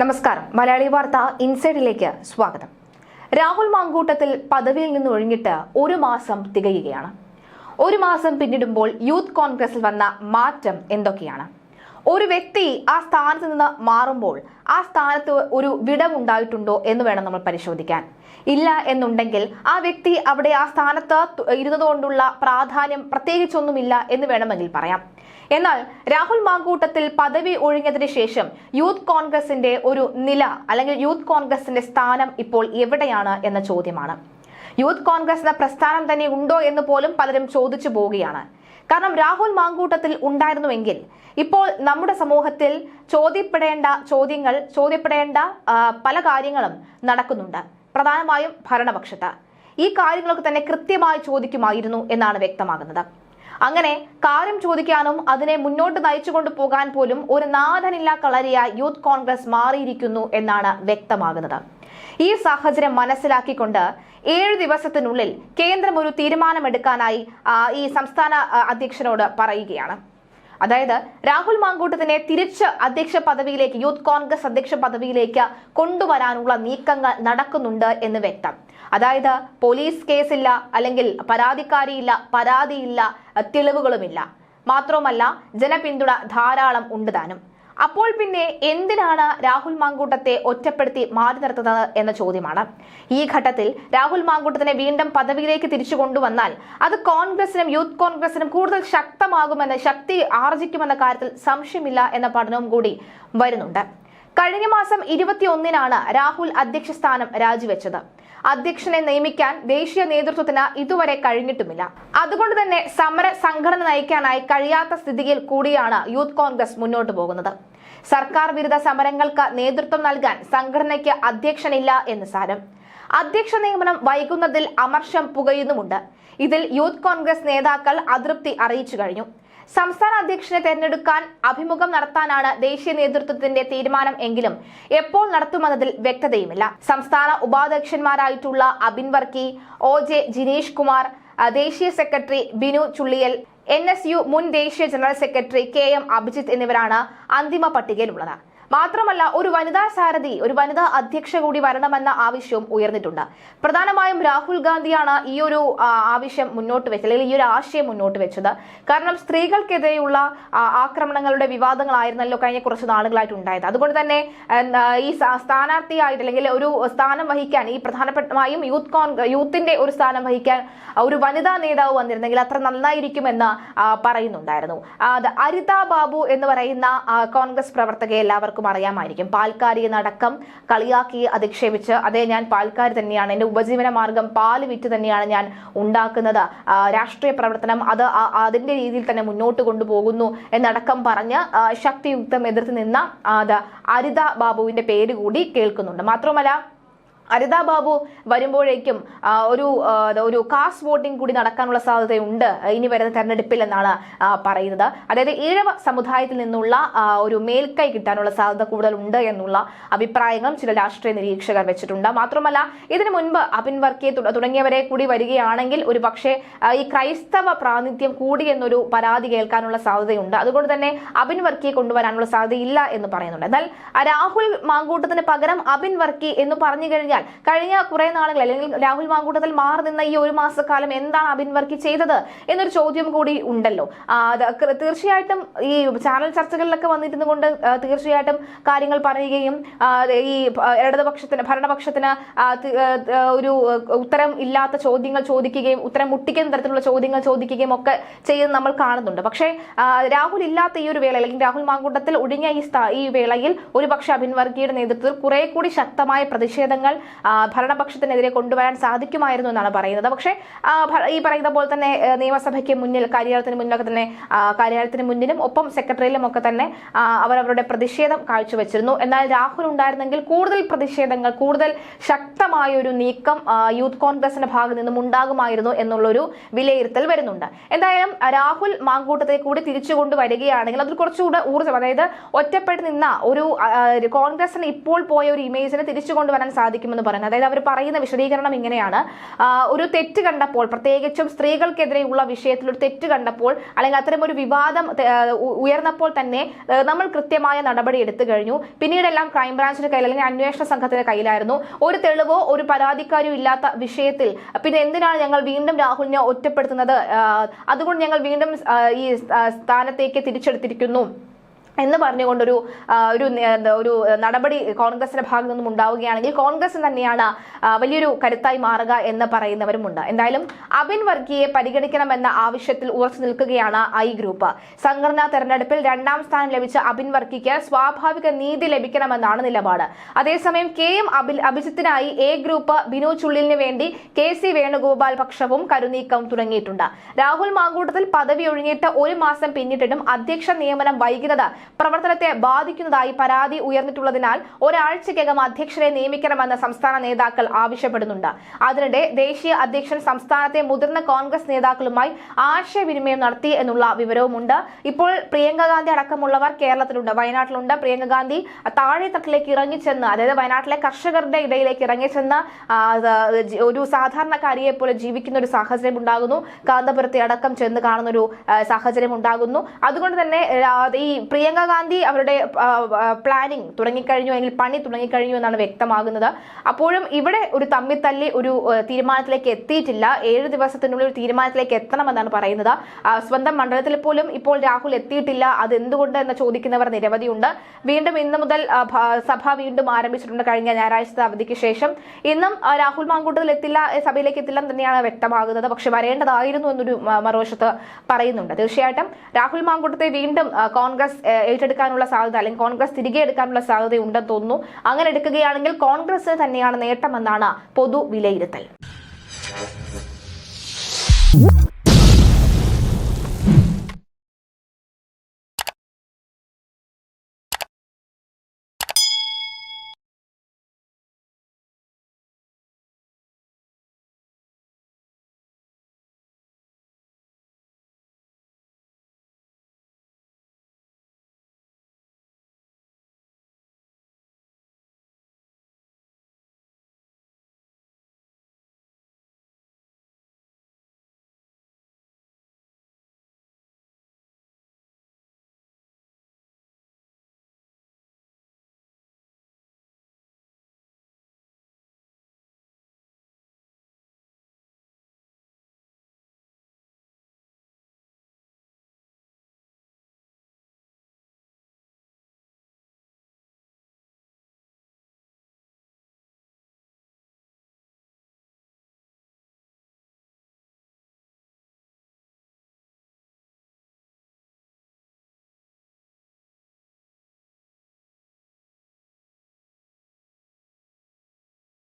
നമസ്കാരം. മലയാളി വാർത്ത ഇൻസൈഡിലേക്ക് സ്വാഗതം. രാഹുൽ മാങ്കൂട്ടത്തിൽ പദവിയിൽ നിന്ന് ഒഴിഞ്ഞിട്ട് ഒരു മാസം തികയുകയാണ്. ഒരു മാസം പിന്നിടുമ്പോൾ യൂത്ത് കോൺഗ്രസിൽ വന്ന മാറ്റം എന്തൊക്കെയാണ്? ഒരു വ്യക്തി ആ സ്ഥാനത്ത് നിന്ന് മാറുമ്പോൾ ആ സ്ഥാനത്ത് ഒരു വിടവുണ്ടായിട്ടുണ്ടോ എന്ന് വേണം നമ്മൾ പരിശോധിക്കാൻ. ഇല്ല എന്നുണ്ടെങ്കിൽ ആ വ്യക്തി അവിടെ ആ സ്ഥാനത്ത് ഇരുന്നതുകൊണ്ടുള്ള പ്രാധാന്യം പ്രത്യേകിച്ചൊന്നുമില്ല എന്ന് വേണമെങ്കിൽ പറയാം. എന്നാൽ രാഹുൽ മാങ്കൂട്ടത്തിൽ പദവി ഒഴിഞ്ഞതിന് ശേഷം യൂത്ത് കോൺഗ്രസിന്റെ ഒരു നില അല്ലെങ്കിൽ യൂത്ത് കോൺഗ്രസിന്റെ സ്ഥാനം ഇപ്പോൾ എവിടെയാണ് എന്ന ചോദ്യമാണ്. യൂത്ത് കോൺഗ്രസ് എന്ന പ്രസ്ഥാനം തന്നെ ഉണ്ടോ എന്ന് പോലും പലരും ചോദിച്ചു പോവുകയാണ്. കാരണം രാഹുൽ മാങ്കൂട്ടത്തിൽ ഉണ്ടായിരുന്നുവെങ്കിൽ ഇപ്പോൾ നമ്മുടെ സമൂഹത്തിൽ ചോദ്യപ്പെടേണ്ട ചോദ്യങ്ങൾ ചോദ്യപ്പെടേണ്ട പല കാര്യങ്ങളും നടക്കുന്നുണ്ട്. പ്രധാനമായും ഭരണപക്ഷത്ത്. ഈ കാര്യങ്ങളൊക്കെ തന്നെ കൃത്യമായി ചോദിക്കുമായിരുന്നു എന്നാണ് വ്യക്തമാകുന്നത്. അങ്ങനെ കാര്യം ചോദിക്കാനും അതിനെ മുന്നോട്ട് നയിച്ചുകൊണ്ട് പോകാൻ പോലും ഒരു നാഥനില്ലാ കളരിയ യൂത്ത് കോൺഗ്രസ് മാറിയിരിക്കുന്നു എന്നാണ് വ്യക്തമാകുന്നത്. ഈ സാഹചര്യം മനസ്സിലാക്കിക്കൊണ്ട് ഏഴ് ദിവസത്തിനുള്ളിൽ കേന്ദ്രം ഒരു തീരുമാനമെടുക്കാനായി ഈ സംസ്ഥാന അധ്യക്ഷനോട് പറയുകയാണ്. അതായത് രാഹുൽ മാങ്കൂട്ടത്തിനെ തിരിച്ച് അധ്യക്ഷ പദവിയിലേക്ക് യൂത്ത് കോൺഗ്രസ് അധ്യക്ഷ പദവിയിലേക്ക് കൊണ്ടുവരാനുള്ള നീക്കങ്ങൾ നടക്കുന്നുണ്ട് എന്ന് വ്യക്തം. അതായത് പോലീസ് കേസില്ല അല്ലെങ്കിൽ പരാതിക്കാരിയില്ല പരാതിയില്ല തെളിവുകളുമില്ല. മാത്രവുമല്ല ജനപിന്തുണ ധാരാളം ഉണ്ട് താനും. അപ്പോൾ പിന്നെ എന്തിനാണ് രാഹുൽ മാങ്കൂട്ടത്തെ ഒറ്റപ്പെടുത്തി മാറ്റി നിർത്തുന്നത് എന്ന ചോദ്യമാണ്. ഈ ഘട്ടത്തിൽ രാഹുൽ മാങ്കൂട്ടത്തിനെ വീണ്ടും പദവിയിലേക്ക് തിരിച്ചു കൊണ്ടുവന്നാൽ അത് കോൺഗ്രസിനും യൂത്ത് കോൺഗ്രസിനും കൂടുതൽ ശക്തമാകുമെന്ന് ശക്തി ആർജിക്കുമെന്ന കാര്യത്തിൽ സംശയമില്ല എന്ന പഠനവും കൂടി വരുന്നുണ്ട്. കഴിഞ്ഞ മാസം ഇരുപത്തിയൊന്നിനാണ് രാഹുൽ അധ്യക്ഷ സ്ഥാനം രാജിവെച്ചത്. അധ്യക്ഷനെ നിയമിക്കാൻ ദേശീയ നേതൃത്വത്തിന് ഇതുവരെ കഴിഞ്ഞിട്ടുമില്ല. അതുകൊണ്ട് തന്നെ സമര സംഘടന നയിക്കാനായി കഴിയാത്ത സ്ഥിതിയിൽ കൂടിയാണ് യൂത്ത് കോൺഗ്രസ് മുന്നോട്ട് പോകുന്നത്. സർക്കാർ വിരുദ്ധ സമരങ്ങൾക്ക് നേതൃത്വം നൽകാൻ സംഘടനയ്ക്ക് അധ്യക്ഷനില്ല എന്ന് സാരം. അധ്യക്ഷ നിയമനം വൈകുന്നതിൽ അമർഷം പുകയുന്നുമുണ്ട്. ഇതിൽ യൂത്ത് കോൺഗ്രസ് നേതാക്കൾ അതൃപ്തി അറിയിച്ചു കഴിഞ്ഞു. സംസ്ഥാന അധ്യക്ഷനെ തെരഞ്ഞെടുക്കാൻ അഭിമുഖം നടത്താനാണ് ദേശീയ നേതൃത്വത്തിന്റെ തീരുമാനം എങ്കിലും എപ്പോൾ നടത്തുമെന്നതിൽ വ്യക്തതയുമില്ല. സംസ്ഥാന ഉപാധ്യക്ഷന്മാരായിട്ടുള്ള അബിൻ വർക്കി ഒ ജെ ജിനീഷ് കുമാർ ദേശീയ secretary Binu Chulliyil N S U മുൻ ദേശീയ general secretary K M Abhijith എന്നിവരാണ് അന്തിമ പട്ടികയിലുള്ളത്. മാത്രമല്ല ഒരു വനിതാ സാരഥി ഒരു വനിതാ അധ്യക്ഷ കൂടി വരണമെന്ന ആവശ്യവും ഉയർന്നിട്ടുണ്ട്. പ്രധാനമായും രാഹുൽ ഗാന്ധിയാണ് ഈ ഒരു ആവശ്യം മുന്നോട്ട് വെച്ചത് അല്ലെങ്കിൽ ഈ ഒരു ആശയം മുന്നോട്ട് വെച്ചത്. കാരണം സ്ത്രീകൾക്കെതിരെയുള്ള ആക്രമണങ്ങളുടെ വിവാദങ്ങളായിരുന്നല്ലോ കഴിഞ്ഞ കുറച്ച് നാളുകളായിട്ട് ഉണ്ടായത്. അതുകൊണ്ട് തന്നെ ഈ സ്ഥാ- സ്ഥാനാർത്ഥിയായിട്ട് അല്ലെങ്കിൽ ഒരു സ്ഥാനം വഹിക്കാൻ ഈ പ്രധാനപ്പെട്ടമായും യൂത്ത് കോൺ യൂത്തിന്റെ ഒരു സ്ഥാനം വഹിക്കാൻ ഒരു വനിതാ നേതാവ് വന്നിരുന്നെങ്കിൽ അത്ര നന്നായിരിക്കുമെന്ന് പറയുന്നുണ്ടായിരുന്നു. അരിത ബാബു എന്ന് പറയുന്ന കോൺഗ്രസ് പ്രവർത്തകയെ അറിയാമായിരിക്കും. പാൽക്കാരിയെ എന്നടക്കം കളിയാക്കി അധിക്ഷേപിച്ച് അതെ ഞാൻ പാൽക്കാരി തന്നെയാണ്. എന്റെ ഉപജീവന മാർഗം പാൽ വിറ്റ് തന്നെയാണ് ഞാൻ ഉണ്ടാക്കുന്നത്. രാഷ്ട്രീയ പ്രവർത്തനം അത് അതിന്റെ രീതിയിൽ തന്നെ മുന്നോട്ട് കൊണ്ടുപോകുന്നു എന്നടക്കം പറഞ്ഞ് ശക്തിയുക്തം എതിർത്ത് നിന്ന അത് അരിത ബാബുവിന്റെ പേര് കൂടി കേൾക്കുന്നുണ്ട്. മാത്രമല്ല അരിത ബാബു വരുമ്പോഴേക്കും ഒരു ഒരു കാസ്റ്റ് വോട്ടിംഗ് കൂടി നടക്കാനുള്ള സാധ്യതയുണ്ട്. ഇനി വരുന്ന തെരഞ്ഞെടുപ്പിൽ എന്നാണ് പറയുന്നത്. അതായത് ഈഴവ സമുദായത്തിൽ നിന്നുള്ള ഒരു മേൽക്കൈ കിട്ടാനുള്ള സാധ്യത കൂടുതൽ ഉണ്ട് എന്നുള്ള അഭിപ്രായങ്ങളും ചില രാഷ്ട്രീയ നിരീക്ഷകർ വെച്ചിട്ടുണ്ട്. മാത്രമല്ല ഇതിനു മുൻപ് അബിൻ വർക്കി തുടങ്ങിയവരെ കൂടി വരികയാണെങ്കിൽ ഒരു പക്ഷേ ഈ ക്രൈസ്തവ പ്രാതിനിധ്യം കൂടി എന്നൊരു പരാതി കേൾക്കാനുള്ള സാധ്യതയുണ്ട്. അതുകൊണ്ട് തന്നെ അബിൻ വർക്കിയെ കൊണ്ടുവരാനുള്ള സാധ്യതയില്ല എന്ന് പറയുന്നുണ്ട്. എന്നാൽ രാഹുൽ മാങ്കൂട്ടത്തിന് പകരം അബിൻ വർക്കി എന്ന് പറഞ്ഞു കഴിഞ്ഞാൽ കഴിഞ്ഞ കുറെ നാളുകൾ അല്ലെങ്കിൽ രാഹുൽ മാങ്കൂട്ടത്തിൽ മാറി നിന്ന ഈ ഒരു മാസക്കാലം എന്താണ് അബിൻ വർക്കി ചെയ്തത് എന്നൊരു ചോദ്യം കൂടി ഉണ്ടല്ലോ. തീർച്ചയായിട്ടും ഈ ചാനൽ ചർച്ചകളിലൊക്കെ വന്നിരുന്നു കൊണ്ട് തീർച്ചയായിട്ടും കാര്യങ്ങൾ പറയുകയും ഈ ഇടതുപക്ഷത്തിന് ഭരണപക്ഷത്തിന് ഒരു ഉത്തരം ഇല്ലാത്ത ചോദ്യങ്ങൾ ചോദിക്കുകയും ഉത്തരം മുട്ടിക്കുന്ന തരത്തിലുള്ള ചോദ്യങ്ങൾ ചോദിക്കുകയും ഒക്കെ ചെയ്യുന്നത് നമ്മൾ കാണുന്നുണ്ട്. പക്ഷേ രാഹുൽ ഇല്ലാത്ത ഈ ഒരു വേള അല്ലെങ്കിൽ രാഹുൽ മാങ്കൂട്ടത്തിൽ ഒഴിഞ്ഞ ഈ ഈ വേളയിൽ ഒരുപക്ഷെ അബിൻ വർഗിയുടെ നേതൃത്വത്തിൽ കുറെ കൂടി ശക്തമായ പ്രതിഷേധങ്ങൾ ഭരണപക്ഷത്തിനെതിരെ കൊണ്ടുവരാൻ സാധിക്കുമായിരുന്നു എന്നാണ് പറയുന്നത്. പക്ഷേ ഈ പറയുന്ന പോലെ തന്നെ നിയമസഭയ്ക്ക് മുന്നിൽ കാര്യാലയത്തിന് മുന്നിലൊക്കെ തന്നെ കാര്യാലയത്തിന് മുന്നിലും ഒപ്പം സെക്രട്ടറിയിലും ഒക്കെ തന്നെ അവരവരുടെ പ്രതിഷേധം കാഴ്ചവെച്ചിരുന്നു. എന്നാൽ രാഹുൽ ഉണ്ടായിരുന്നെങ്കിൽ കൂടുതൽ പ്രതിഷേധങ്ങൾ കൂടുതൽ ശക്തമായ ഒരു നീക്കം യൂത്ത് കോൺഗ്രസിന്റെ ഭാഗത്ത് നിന്നും ഉണ്ടാകുമായിരുന്നു എന്നുള്ളൊരു വിലയിരുത്തൽ വരുന്നുണ്ട്. എന്തായാലും രാഹുൽ മാങ്കൂട്ടത്തെ കൂടി തിരിച്ചു കൊണ്ടുവരികയാണെങ്കിൽ അതിൽ കുറച്ചുകൂടെ ഊർജം അതായത് ഒറ്റപ്പെട്ട് നിന്ന ഒരു കോൺഗ്രസിന് ഇപ്പോൾ പോയ ഒരു ഇമേജിനെ തിരിച്ചു കൊണ്ടുവരാൻ സാധിക്കുമെന്ന് എന്ന് പറയുന്നത്. അതായത് അവർ പറയുന്ന വിശദീകരണം ഇങ്ങനെയാണ്. ഒരു തെറ്റ് കണ്ടപ്പോൾ പ്രത്യേകിച്ചും സ്ത്രീകൾക്കെതിരെയുള്ള വിഷയത്തിൽ ഒരു തെറ്റ് കണ്ടപ്പോൾ അല്ലെങ്കിൽ അത്തരം ഒരു വിവാദം ഉയർന്നപ്പോൾ തന്നെ നമ്മൾ കൃത്യമായ നടപടി എടുത്തു കഴിഞ്ഞു. പിന്നീടെല്ലാം ക്രൈംബ്രാഞ്ചിന്റെ കയ്യിൽ അല്ലെങ്കിൽ അന്വേഷണ സംഘത്തിന്റെ കയ്യിലായിരുന്നു. ഒരു തെളിവോ ഒരു പരാതിക്കാരോ ഇല്ലാത്ത വിഷയത്തിൽ. പിന്നെ എന്തിനാണ് ഞങ്ങൾ വീണ്ടും രാഹുലിനെ ഒറ്റപ്പെടുത്തുന്നത്? അതുകൊണ്ട് ഞങ്ങൾ വീണ്ടും ഈ സ്ഥാനത്തേക്ക് തിരിച്ചെടുത്തിരിക്കുന്നു. എന്ന് പറഞ്ഞുകൊണ്ടൊരു ഒരു ഒരു നടപടി കോൺഗ്രസിന്റെ ഭാഗത്തു നിന്നും ഉണ്ടാവുകയാണെങ്കിൽ കോൺഗ്രസ് തന്നെയാണ് വലിയൊരു കരുത്തായി മാറുക എന്ന് പറയുന്നവരുമുണ്ട്. എന്തായാലും അബിൻ വർഗിയെ പരിഗണിക്കണമെന്ന ആവശ്യത്തിൽ ഉറച്ചു നിൽക്കുകയാണ് ഐ ഗ്രൂപ്പ്. സംഘടനാ തെരഞ്ഞെടുപ്പിൽ രണ്ടാം സ്ഥാനം ലഭിച്ച അബിൻ വർഗിക്ക് സ്വാഭാവിക നീതി ലഭിക്കണമെന്നാണ് നിലപാട്. അതേസമയം കെ എം അബിൽ അഭിജിത്തിനായി എ ഗ്രൂപ്പ് ബിനു ചുള്ളിലിന് വേണ്ടി കെ സി വേണുഗോപാൽ പക്ഷവും കരുനീക്കം തുടങ്ങിയിട്ടുണ്ട്. രാഹുൽ മാങ്കൂട്ടത്തിൽ പദവി ഒഴിഞ്ഞിട്ട് ഒരു മാസം പിന്നിട്ടിട്ടും അധ്യക്ഷ നിയമനം വൈകുന്നത് പ്രവർത്തനത്തെ ബാധിക്കുന്നതായി പരാതി ഉയർന്നിട്ടുള്ളതിനാൽ ഒരാഴ്ചയ്ക്കകം അധ്യക്ഷരെ നിയമിക്കണമെന്ന് സംസ്ഥാന നേതാക്കൾ ആവശ്യപ്പെടുന്നുണ്ട്. അതിനിടെ ദേശീയ അധ്യക്ഷൻ സംസ്ഥാനത്തെ മുതിർന്ന കോൺഗ്രസ് നേതാക്കളുമായി ആശയവിനിമയം നടത്തി എന്നുള്ള വിവരവുമുണ്ട്. ഇപ്പോൾ പ്രിയങ്ക ഗാന്ധി അടക്കമുള്ളവർ കേരളത്തിലുണ്ട്. വയനാട്ടിലുണ്ട്. പ്രിയങ്ക ഗാന്ധി താഴെത്തട്ടിലേക്ക് ഇറങ്ങിച്ചെന്ന് അതായത് വയനാട്ടിലെ കർഷകരുടെ ഇടയിലേക്ക് ഇറങ്ങിച്ചെന്ന് ഒരു സാധാരണക്കാരിയെ പോലെ ജീവിക്കുന്ന ഒരു സാഹചര്യം ഉണ്ടാകുന്നു. കാന്തപുരത്തെ അടക്കം ചെന്ന് കാണുന്ന ഒരു സാഹചര്യം ഉണ്ടാകുന്നു. അതുകൊണ്ട് തന്നെ ഈ പ്രിയങ്ക ഗാന്ധി അവരുടെ പ്ലാനിങ് തുടങ്ങിക്കഴിഞ്ഞു അല്ലെങ്കിൽ പണി തുടങ്ങിക്കഴിഞ്ഞു എന്നാണ് വ്യക്തമാകുന്നത്. അപ്പോഴും ഇവിടെ ഒരു തമ്മിത്തല്ലി ഒരു തീരുമാനത്തിലേക്ക് എത്തിയിട്ടില്ല. ഏഴ് ദിവസത്തിനുള്ളിൽ ഒരു തീരുമാനത്തിലേക്ക് എത്തണമെന്നാണ് പറയുന്നത്. സ്വന്തം മണ്ഡലത്തിൽ പോലും ഇപ്പോൾ രാഹുൽ എത്തിയിട്ടില്ല. അതെന്തുകൊണ്ട് എന്ന് ചോദിക്കുന്നവർ നിരവധിയുണ്ട് വീണ്ടും ഇന്ന് മുതൽ സഭ വീണ്ടും ആരംഭിച്ചിട്ടുണ്ട് കഴിഞ്ഞ ഞായറാഴ്ച അവധിക്ക് ശേഷം. ഇന്നും രാഹുൽ മാങ്കൂട്ടത്തിൽ എത്തില്ല സഭയിലേക്ക് എത്തില്ല തന്നെയാണ് വ്യക്തമാകുന്നത്. പക്ഷെ വരേണ്ടതായിരുന്നു എന്നൊരു മറുവശത്ത് പറയുന്നുണ്ട്. തീർച്ചയായിട്ടും രാഹുൽ മാങ്കൂട്ടത്തെ വീണ്ടും കോൺഗ്രസ് ഏറ്റെടുക്കാനുള്ള സാധ്യത അല്ലെങ്കിൽ കോൺഗ്രസ് തിരികെ എടുക്കാനുള്ള സാധ്യത ഉണ്ടെന്ന് തോന്നുന്നു. അങ്ങനെ എടുക്കുകയാണെങ്കിൽ കോൺഗ്രസ് തന്നെയാണ് നേട്ടമെന്നാണ് പൊതു വിലയിരുത്തൽ